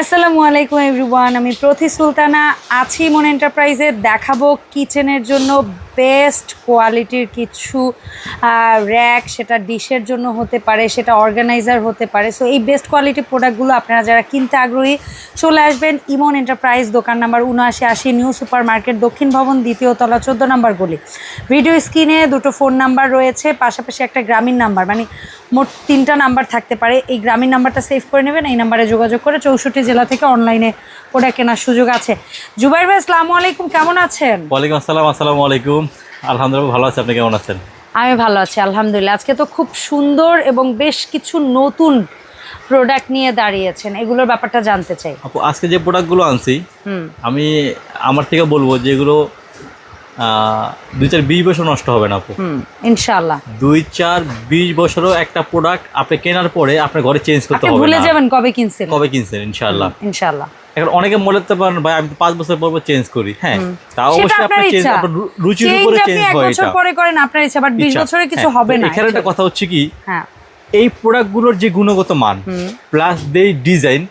আসসালামু আলাইকুম এভরিওয়ান আমি প্রতি সুলতানা আছি মন এন্টারপ্রাইজে। দেখাবো কিচেনের জন্য বেস্ট কোয়ালিটির কিছু র্যাক সেটা ডিশের জন্য হতে পারে, সেটা অর্গানাইজার হতে পারে। সো এই বেস্ট কোয়ালিটির প্রোডাক্টগুলো আপনারা যারা কিনতে আগ্রহী, চলে আসবেন ইমন এন্টারপ্রাইজ দোকান নাম্বার উনআশি আশি নিউ সুপার মার্কেট দক্ষিণ ভবন, দ্বিতীয় তলা, চোদ্দ নম্বর গলি। ভিডিও স্ক্রিনে দুটো ফোন নাম্বার রয়েছে, পাশাপাশি একটা গ্রামীণ নাম্বার মানে মোট তিনটা নাম্বার থাকতে পারে। এই গ্রামীণ নাম্বারটা সেভ করে নেবেন, এই নাম্বারে যোগাযোগ করে চৌষট্টি জেলা থেকে অনলাইনে প্রোডাক্ট কেনার সুযোগ আছে। জুবাইর ভাই আসসালামু আলাইকুম কেমন আছেন? ওয়ালাইকুম আসসালাম আসসালামু আলাইকুম। আলহামদুলিল্লাহ ভালো আছি। আপনি কেমন আছেন? আমি ভালো আছি আলহামদুলিল্লাহ। আজকে তো খুব সুন্দর এবং বেশ কিছু নতুন প্রোডাক্ট নিয়ে দাঁড়িয়েছেন। এগুলোর ব্যাপারটা জানতে চাই। আপু আজকে যে প্রোডাক্টগুলো আনছি আমি আমার থেকে বলব যে এগুলো আহ, দুই চার বিশ বছর নষ্ট হবে না আপু। ইনশাআল্লাহ। দুই চার বিশ বছরও একটা প্রোডাক্ট আপনি কেনার পরে আপনার ঘরে চেঞ্জ করতে হবে ভুলে যাবেন কবে কিনছেন। কবে কিনছেন ইনশাআল্লাহ। ইনশাআল্লাহ। এখন অনেকে মনে করতে পারেন ভাই আমি পাঁচ বছর পর চেঞ্জ করি। হ্যাঁ তা অবশ্যই আপনার চেঞ্জ আপনার রুচির উপরে চেঞ্জ হয় এটা। পরে করেন আপনার ইচ্ছা বাট বিশ ইচ্ছা। বছরে কিছু হ্যাঁ, হবে না এখানে একটা কথা হচ্ছে কি হ্যাঁ। এই প্রোডাক্টগুলোর যে গুণগত মান প্লাস দেই ডিজাইন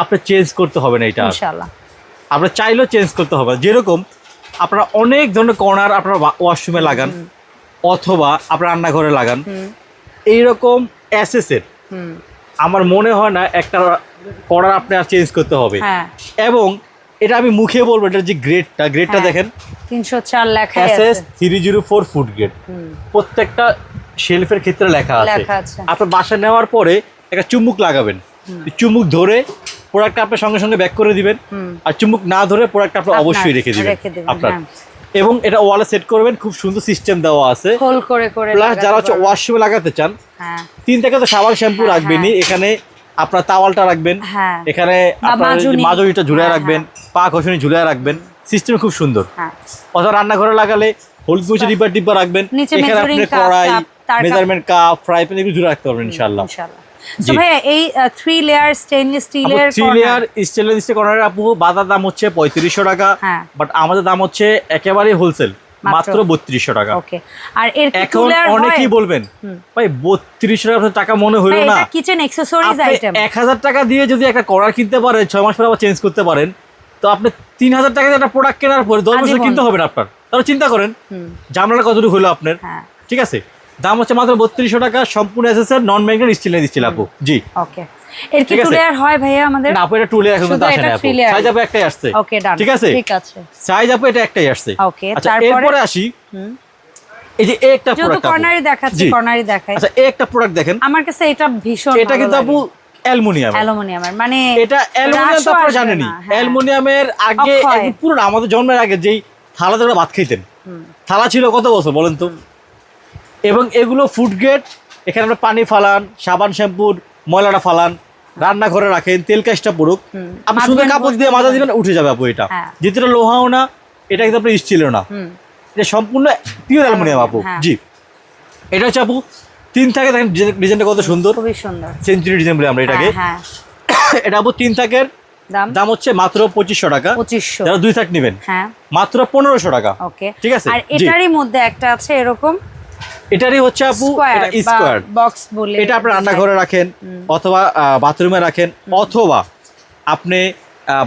আপনার চেঞ্জ করতে হবে না এটা। ইনশাআল্লাহ। আপনার চাইলেও চেঞ্জ করতে হবে। যেরকম আপনারা অনেক ধরনের কর্নার আপনার ওয়াশরুমে লাগান অথবা আপনার রান্নাঘরে লাগান এইরকম অ্যাসেসের আমার মনে হয় না একটা আপনি আর চেঞ্জ করতে হবে। হ্যাঁ। এবং এটা আমি মুখে বলব এটা যে গ্রেডটা গ্রেডটা হ্যাঁ, দেখেন। তিনশো চার আছে। SS three zero four food grade প্রত্যেকটা শেলফের ক্ষেত্রে লেখা আছে। লেখা আপনার বাসা নেওয়ার পরে একটা চুম্বুক লাগাবেন। চুম্বুক ধরে প্রোডাক্টটা আপনার সঙ্গে সঙ্গে ব্যাক করে দিবেন। আর চুম্বুক না ধরে প্রোডাক্ট আপনি আপনার অবশ্যই রেখে দিবেন আপনার। হ্যাঁ। এবং এটা ওয়ালে সেট করবেন খুব সুন্দর সিস্টেম দেওয়া আছে। হোল করে করে প্লাস যারা হচ্ছে। ওয়াশরুমে লাগাতে চান হ্যাঁ। তিন থেকে তো সাবান শ্যাম্পু রাখবেনই। এখানে আপনার তাওয়ালটা রাখবেন। হ্যাঁ। এখানে আপনার। মাজুরিটা ঝুলিয়ে হ্যাঁ, রাখবেন পা ঘষণি ঝুলিয়ে রাখবেন। সিস্টেম খুব সুন্দর। হ্যাঁ। অথবা রান্নাঘরে লাগালে হলুদ মুছে ডিব্বা ডিব্বা রাখবেন। এখানে আপনি কড়াই। মেজারমেন্ট কাপ ফ্রাই প্যান এগুলো ঝুলে রাখতে পারবেন ইনশাআল্লাহ। এই থ্রি লেয়ার স্টিলের থ্রি লেয়ার স্টেনলেস স্টিল কর্নারের আপু বাজার দাম হচ্ছে পঁয়ত্রিশশো টাকা। হ্যাঁ। বাট আমাদের দাম হচ্ছে একেবারে হোলসেল মাত্র? বত্রিশশো টাকা। ওকে। আর এর এখন অনেকেই বলবেন ভাই বত্রিশশো টাকা টাকা মনে হইল না। কিচেন অ্যাকসেসরিজ আইটেম এক হাজার টাকা দিয়ে যদি একটা কর্নার কিনতে পারেন ছয় মাস পরে আবার চেঞ্জ করতে পারেন তো আপনি তিন হাজার টাকা দিয়ে একটা প্রোডাক্ট কেনার পরে দশ বছর। কিনতে হবে না আপনার। তাহলে চিন্তা করেন জামলাটা কতটুকু হলো আপনার? হ্যাঁ। ঠিক আছে? দাম হচ্ছে মাত্র বত্রিশশো টাকা সম্পূর্ণ এসেছে নন ব্যাংকের স্টিল দিচ্ছিল আপু। জি। ওকে। এর কি টু লেয়ার হয় ভাইয়া আমাদের? না আপু এটা টু লেয়ার এখন শুধু তো আসে না আপু। সাইজ আপু একটাই আসছে। ওকে ডান ঠিক আছে? ঠিক আছে। সাইজ আপু এটা একটাই আসছে। ওকে আচ্ছা তারপরে এরপরে আসি। হুম। এই যে একটা প্রোডাক্ট কর্নারি দেখাচ্ছি। কর্নারি দেখাই। আচ্ছা একটা প্রোডাক্ট দেখেন। আমার কাছে এটা ভীষণ এটা কিন্তু আপু অ্যালুমিনিয়াম অ্যালুমিনিয়ামের। মানে এটা অ্যালুমিনিয়াম তো আপনারা জানেনই। হ্যাঁ। অ্যালুমিনিয়ামের আগে একদম আমাদের জন্মের আগে যেই থালাতে ভাত খাইতেন। থালা ছিল কত বছর বলেন তো? এবং এগুলো ফুড গ্রেড এখানে আপনার পানি ফালান সাবান শ্যাম্পুর ময়লাটা ফালান রান্না রান্নাঘরে রাখেন তেল কাজটা পড়ুক। আপনি সুন্দর কাপড় দিয়ে মাজা পারবেন। দিবেন উঠে যাবে আপু এটা। হ্যাঁ। যেটা লোহাও না এটা কিন্তু আপনার স্টিলও না। এটা সম্পূর্ণ পিওর অ্যালুমিনিয়াম আপু। হ্যাঁ। জি। এটা হচ্ছে আপু তিন থাকে দেখেন ডিজাইনটা কত সুন্দর। খুবই সুন্দর। সেঞ্চুরি ডিজাইন বলি আমরা এটাকে। হ্যাঁ এটা আপু তিন থাকের দাম? দাম হচ্ছে মাত্র পঁচিশশো টাকা। পঁচিশশো। যারা দুই থাক নেবেন। হ্যাঁ। মাত্র পনেরোশো টাকা। ওকে। ঠিক আছে, আর এটারই মধ্যে একটা আছে এরকম এটারই হচ্ছে আপু স্কোয়ার এটা স্কোয়ার বক্স বলে এটা আপনি রান্নাঘরে রাখেন অথবা বাথরুমে রাখেন অথবা আপনি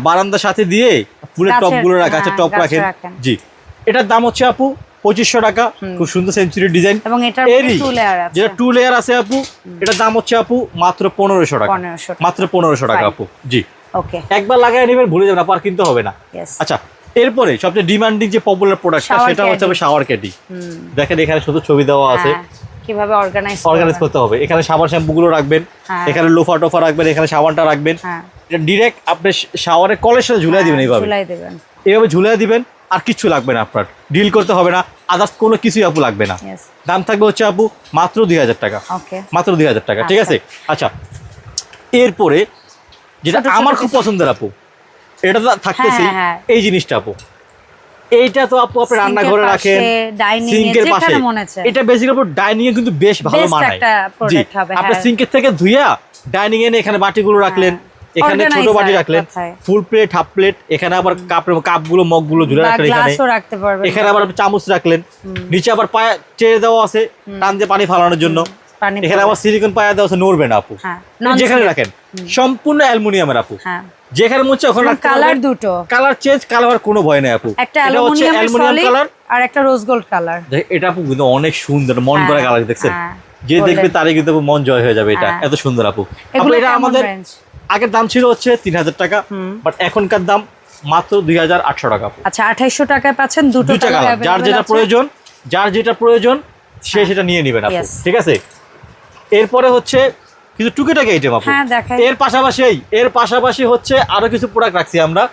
বারান্দার সাথে দিয়ে ফুলের টপগুলো রাখেন গাছের হ্যাঁ, টপ রাখেন। জি। এটার দাম হচ্ছে আপু পঁচিশশো টাকা। খুব সুন্দর সেঞ্চুরি ডিজাইন এবং এটার এরই টু লেয়ার আছে। যেটা টু লেয়ার আছে আপু এটার দাম হচ্ছে আপু মাত্র পনেরোশো টাকা। মাত্র পনেরোশো টাকা আপু জি। ওকে একবার লাগাই নেবেন ভুলে যাবেন আপু আর কিনতে হবে না। আচ্ছা এরপরে সবচেয়ে ডিমান্ডিং যে পপুলার প্রোডাক্টটা সেটা হচ্ছে। শাওয়ার ক্যাডি দেখেন এখানে শুধু ছবি দেওয়া আছে। হ্যাঁ, কীভাবে অর্গানাইজ অর্গানাইজ করতে হবে। এখানে সাবান শ্যাম্পুগুলো রাখবেন হ্যাঁ। এখানে লোফা টোফা রাখবেন এখানে সাবানটা রাখবেন। হ্যাঁ। এটা ডিরেক্ট আপনি শাওয়ারের কলের সাথে ঝুলাই দিবেন এইভাবে। ঝুলাই দেবেন। এইভাবে ঝুলাই দিবেন আর কিচ্ছু লাগবে না আপনার। ডিল করতে হবে না। আদার্স কোনো কিছুই আপু লাগবে না। দাম থাকবে হচ্ছে আপু মাত্র দুই হাজার টাকা। মাত্র দুই হাজার টাকা। ঠিক আছে? আচ্ছা। এরপরে যেটা আমার খুব পছন্দের আপু এটা তো থাকতেছি। হ্যাঁ, হ্যাঁ। এই জিনিসটা আপু। এইটা তো আপু আপনি রান্নাঘরে রাখেন সিঙ্কের পাশে। এটা বেসিক্যালি আপু ডাইনিং এ কিন্তু বেশ ভালো মানায়। একটা আপনি হ্যাঁ। সিঙ্কের থেকে ধুইয়া ডাইনিং এনে এখানে বাটিগুলো রাখলেন এখানে ছোট বাটি রাখলেন ফুল প্লেট হাফ প্লেট এখানে আবার কাপের কাপগুলো মগগুলো ঝুলে রাখলেন এখানে। এখানে আবার চামচ রাখলেন। নিচে আবার পায়ে চেড়ে দেওয়া আছে টান দিয়ে পানি ফালানোর জন্য। পানি এখানে। আবার সিলিকন পায়া দেওয়া আছে নড়বে না আপু। হ্যাঁ যেখানে রাখেন সম্পূর্ণ অ্যালুমিনিয়ামের আপু। হ্যাঁ। যেখানে হচ্ছে ওখানে কালার দুটো। কালার চেঞ্জ কালার কোনো ভয় নেই আপু। একটা অ্যালুমিনিয়াম কালার আর একটা রোজ গোল্ড কালার এটা আপু কিন্তু অনেক সুন্দর মন করা হ্যাঁ, কালার দেখছেন। যে দেখবে তারই কিন্তু মন জয় হয়ে যাবে এটা। এত সুন্দর আপু। এটা আমাদের আগের দাম ছিল হচ্ছে তিন হাজার টাকা বাট এখনকার দাম মাত্র দুই হাজার আটশো টাকা আচ্ছা আঠাইশশো টাকায় পাচ্ছেন দুটো কালার যার যেটা প্রয়োজন যার যেটা প্রয়োজন সে সেটা নিয়ে নেবেন আপু। ঠিক আছে? এরপরে হচ্ছে কিছু টুকিটাকি আইটেম আপু। হ্যাঁ, এর পাশাপাশি এর পাশাপাশি হচ্ছে আরও কিছু প্রোডাক্ট রাখছি আমরা।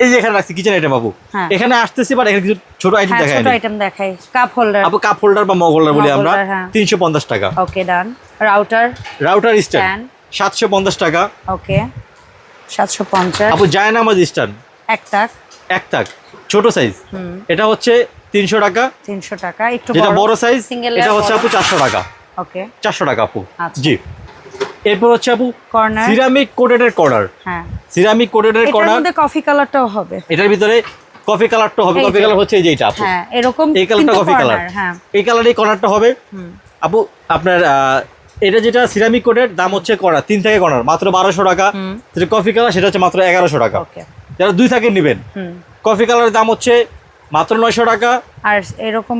এই যে এখানে রাখছি কিচেন আইটেম আপু। হ্যাঁ। এখানে আসতেছি বাট এখানে কিছু ছোট আইটেম হ্যাঁ দেখাই ছোট আইটেম দেখাই। কাপ হোল্ডার আপু কাপ হোল্ডার বা মগ হোল্ডার বলি আমরা। holder, হ্যাঁ। তিনশো পঞ্চাশ টাকা। Okay done router router stand Stand. সাতশো পঞ্চাশ টাকা। ওকে সাতশো পঞ্চাশ। আপু জায়নামাজ স্ট্যান্ড এক টাক এক টাক ছোট সাইজ এটা হচ্ছে তিনশো টাকা। তিনশো টাকা। একটু বড়। সাইজ এটা হচ্ছে আপু চারশো টাকা। ওকে। চারশো টাকা আপু। আচ্ছা। জি। এরপর হচ্ছে আপু কর্নার সিরামিক কোটেডের কর্নার হ্যাঁ। সিরামিক কোটেডের এটার কর্নার মধ্যে কফি কালারটাও হবে। এটার ভিতরে কফি কালারটা হবে। কফি কালার হচ্ছে এই যে এটা আপু। হ্যাঁ এরকম এই কালারটা কফি কালার হ্যাঁ। এই কালারের কর্নারটা হবে। আপু আপনার এটা যেটা সিরামিক কোটের দাম হচ্ছে কর্নার তিন থেকে কর্নার মাত্র বারোশো টাকা। যেটা কফি কালার সেটা হচ্ছে মাত্র এগারোশো টাকা। ওকে। যারা দুই থেকে নেবেন। হুম। কফি কালারের দাম হচ্ছে মাত্র নয়শো টাকা। আর এরকম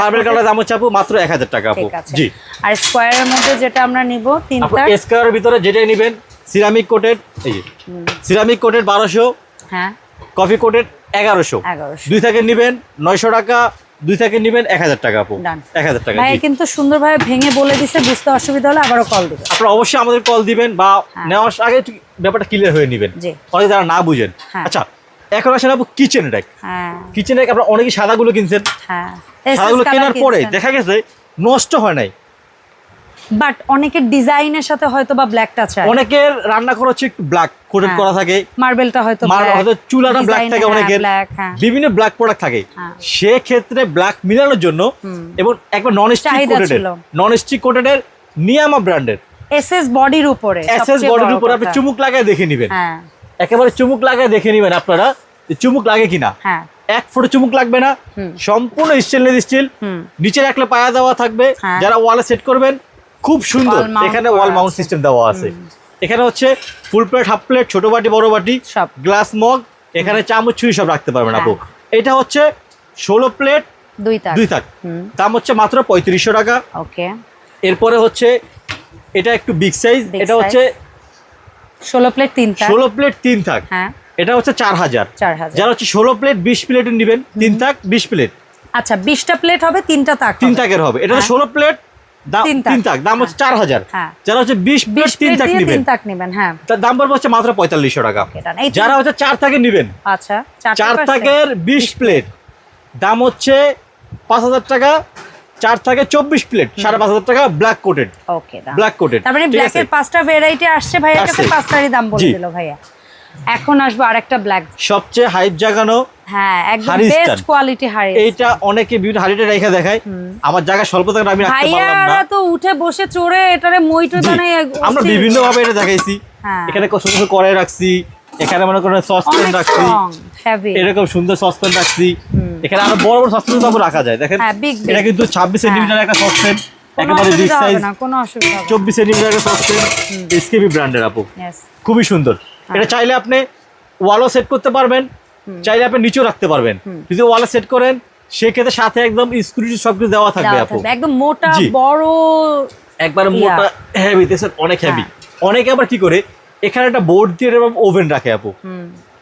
মার্বেল কালারের দাম হচ্ছে আপু মাত্র এক হাজার টাকা আপু। জি। আর স্কোয়ারের মধ্যে যেটা আমরা নিব আপু তিনটা এসকারের ভিতরে যেটাই নেবেন সিরামিক কোটেড এই সিরামিক কোটেড বারোশো হ্যাঁ। কফি কোটেড এগারোশো। এগারোশো। দুই থেকে নেবেন নয়শো টাকা দুই থেকে নেবেন এক হাজার টাকা আপু। Done. এক হাজার টাকা ভাই কিন্তু সুন্দরভাবে ভেঙে বলে দিছে বুঝতে অসুবিধা হলে আবারও কল দিবে। আপনারা অবশ্যই আমাদের কল দিবেন বা নেওয়ার আগে ব্যাপারটা ক্লিয়ার হয়ে নেবেন। জি। অনেকে যারা না বুঝেন। হ্যাঁ। আচ্ছা এখন আসেন আপু কিচেন র্যাক হ্যাঁ। কিচেন র্যাক আপনারা অনেকে সাদাগুলো কিনছেন। হ্যাঁ। সাদাগুলো কেনার পরে দেখা গেছে নষ্ট হয় নাই। বাট অনেকের ডিজাইনের সাথে হয়তো বা ব্ল্যাকটা চায় অনেকের রান্না করা হচ্ছে একটু ব্ল্যাক কোটেড হ্যাঁ। করা থাকে। মার্বেলটা হয়তো হয়তো চুলাটা ব্ল্যাক থাকে হ্যাঁ, অনেকের black, হ্যাঁ। বিভিন্ন ব্ল্যাক প্রোডাক্ট থাকে। হ্যাঁ। সেক্ষেত্রে ব্ল্যাক মিলানোর জন্য এবং একবার নন স্টিক কোটেডের নন স্টিক কোটেডের নিয়ামা ব্র্যান্ডের এসএস বডির উপরে এসএস বডির বড় উপরে আপনি চুমুক লাগায় দেখে নেবেন। হ্যাঁ। একেবারে চুমুক লাগায় দেখে নেবেন আপনারা যে চুমুক লাগে কিনা। হ্যাঁ। এক ফুটে চুমুক লাগবে না সম্পূর্ণ স্টেনলেস স্টিল। হুম। নিচে রাখলে পায়া দেওয়া থাকবে। হ্যাঁ। যারা ওয়ালে সেট করবেন খুব সুন্দর। এখানে ওয়াল মাউন্ট সিস্টেম দেওয়া আছে। এখানে হচ্ছে ফুল প্লেট হাফ প্লেট ছোট বাটি বড় বাটি। গ্লাস মগ এখানে চামচ ছুরি সব রাখতে পারবেন আপু। এটা হচ্ছে ষোলো প্লেট দুই তাক। দুই থাক দাম হচ্ছে মাত্র পঁয়ত্রিশশো টাকা। ওকে। এরপরে হচ্ছে এটা একটু বিগ সাইজ এটা হচ্ছে ষোলো প্লেট তিন তাক ষোলো প্লেট তিন থাক। হ্যাঁ। এটা হচ্ছে চার হাজার। চার হাজার। যারা হচ্ছে ষোলো প্লেট বিশ প্লেটের নেবেন তিন থাক বিশ প্লেট আচ্ছা বিশটা প্লেট হবে তিনটা তাক তিন। থাকের হবে। এটা হ্যাঁ। ষোলো প্লেট তিন থাক। দাম হচ্ছে চার হাজার। হ্যাঁ। যারা হচ্ছে বিশ প্লেট তিন প্লেট থাক নেবেন। তাক নেবেন হ্যাঁ। তার দাম পড়বে হচ্ছে মাত্র পঁয়তাল্লিশশো টাকা। যারা হচ্ছে চার থাকে নেবেন আচ্ছা চার? থাকের বিশ প্লেট দাম হচ্ছে পাঁচ হাজার টাকা। চার থাকে চব্বিশ প্লেট সাড়ে পাঁচ হাজার টাকা ব্ল্যাক কোটেড. ব্ল্যাক কোটেড তার মানে ব্ল্যাকের পাঁচটা ভেরাইটি আসছে ভাইয়ের কাছে। পাঁচটারই দাম বলে দিল ভাইয়া। এখন আসব আরেকটা ব্ল্যাক সবচেয়ে হাইপ জাগানো হ্যাঁ একদম বেস্ট কোয়ালিটি হাড়ি এইটা অনেকে বিভিন্ন হাড়িটা রেখে দেখায়। আমার জায়গা স্বল্প থাকে আমি রাখতে পারলাম না। তো উঠে বসে চড়ে এটারে মই টই আমরা বিভিন্ন ভাবে এটা দেখাইছি। হ্যাঁ। এখানে কত সুন্দর কড়াই রাখছি। এখানে মনে করেন সসপ্যান রাখছি। এরকম সুন্দর সসপ্যান রাখছি। এখানে আরও বড় বড় সসপ্যান তো রাখা যায়। দেখেন হ্যাঁ। এটা কিন্তু ছাব্বিশ সেন্টিমিটার একটা সসপ্যান একেবারে বিগ সাইজ চব্বিশ সেন্টিমিটার একটা সসপ্যান এসকেবি ব্র্যান্ডের আপু। খুবই সুন্দর। এটা চাইলে আপনি ওয়ালও সেট করতে পারবেন। চাইলে আপনি নিচেও রাখতে পারবেন। যদি ওয়ালে সেট করেন সেক্ষেত্রে সাথে একদম সবকিছু দেওয়া থাকবে আপু। একদম মোটা বড় একবার মোটা হেভি দেখছেন? অনেক হেভি অনেকে আবার কি করে এখানে একটা বোর্ড দিয়ে ওভেন রাখে আপু।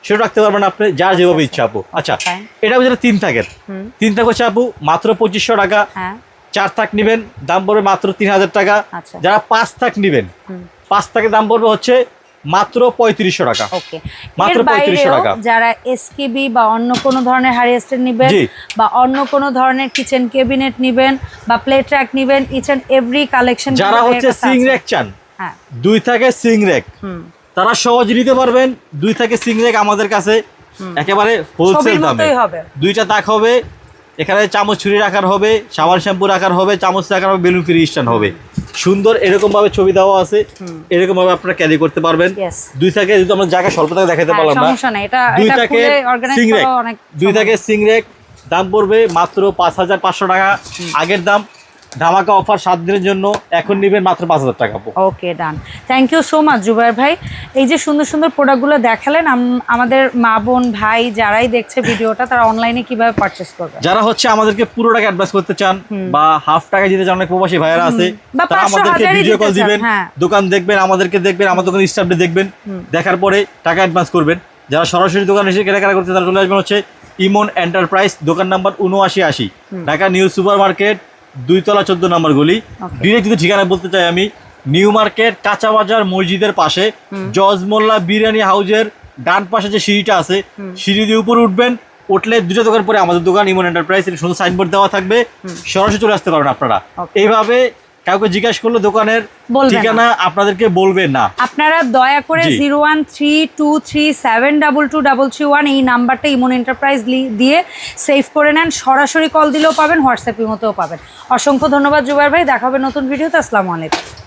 সেটা রাখতে পারবেন আপনি যার যেভাবে ইচ্ছা আপু। আচ্ছা এটা যেটা তিন থাকের। তিন থাক হচ্ছে আপু মাত্র পঁচিশশো টাকা। হ্যাঁ। চার থাক নেবেন দাম পড়বে মাত্র তিন হাজার টাকা। আচ্ছা। যারা পাঁচ থাক নেবেন পাঁচ থাকের দাম পড়বে হচ্ছে মাত্র পঁয়ত্রিশশো টাকা। মাত্র এর 3500 বাইরেও টাকা। যারা এসকেবি বা অন্য কোনো ধরনের হাড়ি স্ট্যান্ড নেবেন বা অন্য কোনো ধরনের কিচেন ক্যাবিনেট নেবেন বা প্লেট র্যাক নেবেন ইচ এন্ড এভরি কালেকশন যারা হচ্ছে সিং র্যাক চান দুই থাকে সিং হুম। তারা সহজে নিতে পারবেন দুই থেকে সিং র্যাক আমাদের কাছে একেবারে হোলসেল দামে। দুইটা তাক হবে এখানে চামচ ছুরি রাখার হবে সাবান শ্যাম্পু রাখার হবে চামচ রাখার হবে বেলুন ফ্রি স্ট্যান্ড হবে। সুন্দর এরকম ভাবে ছবি দেওয়া আছে এরকম ভাবে আপনারা ক্যারি করতে পারবেন। দুই থেকে যদি আমরা জায়গা স্বল্প থেকে দেখাতে হ্যাঁ, পারলাম না। দুই থেকে খুলে সিং র্যাক করা অনেক দুই। থেকে সিং র্যাক দাম পড়বে মাত্র পাঁচ হাজার পাঁচশো টাকা। আগের দাম ধামাকা অফার সাত দিনের জন্য এখন নেবেন মাত্র পাঁচ হাজার টাকা okay done. Thank you so much Zubair ভাই। এই যে সুন্দর সুন্দর প্রোডাক্টগুলো দেখালেন আমাদের মা বোন ভাই যারাই দেখছে ভিডিওটা তারা অনলাইনে কীভাবে পারচেস করবে? যারা হচ্ছে আমাদেরকে পুরো টাকা অ্যাডভান্স করতে চান বা হাফ টাকা দিতে চান অনেক প্রবাসী ভাইয়েরা আছে তারা আমাদেরকে ভিডিও কল দিবেন হ্যাঁ। দোকান দেখবেন আমাদেরকে দেখবেন আমার দোকানের স্টাফদের দেখবেন দেখার পরে টাকা অ্যাডভান্স করবেন। যারা সরাসরি দোকান এসে কেনাকাটা করতে তারা চলে আসবেন হচ্ছে ইমন এন্টারপ্রাইজ দোকান নাম্বার উনআশি আশি ঢাকা নিউ সুপার মার্কেট দুইতলা চোদ্দ নম্বর গলি। ডিরেক্ট যদি ঠিকানা বলতে চাই আমি নিউ মার্কেট কাঁচা বাজার মসজিদের পাশে জজমোল্লা বিরিয়ানি হাউজের ডান পাশে যে সিঁড়িটা আছে সিঁড়ি দিয়ে উপরে উঠবেন উঠলে দুটো দোকান পরে আমাদের দোকান ইমন এন্টারপ্রাইজ শুধু সাইনবোর্ড দেওয়া থাকবে। সরাসরি চলে আসতে পারবেন আপনারা. এইভাবে কাউকে জিজ্ঞেস করলে দোকানের। ঠিকানা আপনাদেরকে বলবে না। আপনারা দয়া করে zero one three two three seven double two double three one এই নাম্বারটা ইমন এন্টারপ্রাইজ দিয়ে সেভ করে নেন। সরাসরি কল দিলেও পাবেন হোয়াটসঅ্যাপের মতোও পাবেন। অসংখ্য ধন্যবাদ জুবাইর ভাই। দেখা হবে নতুন ভিডিওতে। আসসালামু আলাইকুম।